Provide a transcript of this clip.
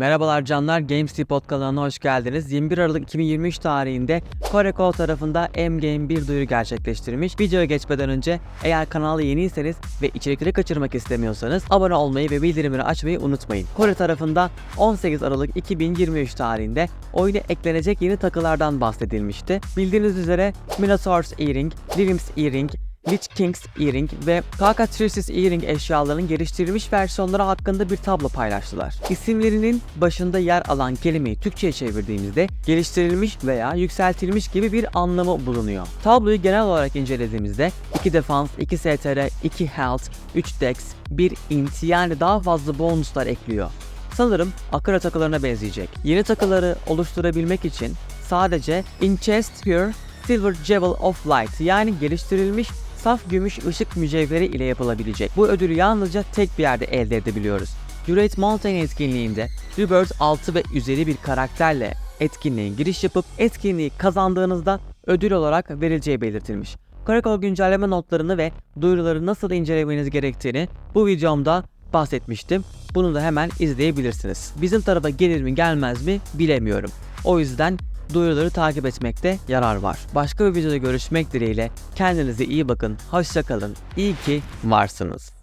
Merhabalar canlar, Games Pod kanalına hoş geldiniz. 21 Aralık 2023 tarihinde Korekol tarafında M-Game bir duyuru gerçekleştirmiş. Videoya geçmeden önce eğer kanala yeniyseniz ve içerikleri kaçırmak istemiyorsanız abone olmayı ve bildirimleri açmayı unutmayın. Kore tarafında 18 Aralık 2023 tarihinde oyuna eklenecek yeni takılardan bahsedilmişti. Bildiğiniz üzere Minotaur's Earring, Dreams Earring, Witch King's Earring ve Cockatrice's Earring eşyalarının geliştirilmiş versiyonları hakkında bir tablo paylaştılar. İsimlerinin başında yer alan kelimeyi Türkçe'ye çevirdiğimizde geliştirilmiş veya yükseltilmiş gibi bir anlamı bulunuyor. Tabloyu genel olarak incelediğimizde 2 defans, 2 STR, 2 health, 3 dex, 1 int yani daha fazla bonuslar ekliyor. Sanırım Akira takılarına benzeyecek. Yeni takıları oluşturabilmek için sadece Inchest Pure Silver Jewel of Light yani geliştirilmiş saf gümüş ışık mücevheri ile yapılabilecek. Bu ödülü yalnızca tek bir yerde elde edebiliyoruz. Great Mountain etkinliğinde Rebirth 6 ve üzeri bir karakterle etkinliğe giriş yapıp etkinliği kazandığınızda ödül olarak verileceği belirtilmiş. Karakol güncelleme notlarını ve duyuruları nasıl incelemeniz gerektiğini bu videomda bahsetmiştim. Bunu da hemen izleyebilirsiniz. Bizim tarafa gelir mi gelmez mi bilemiyorum. O yüzden duyuruları takip etmekte yarar var. Başka bir videoda görüşmek dileğiyle kendinize iyi bakın, hoşçakalın, iyi ki varsınız.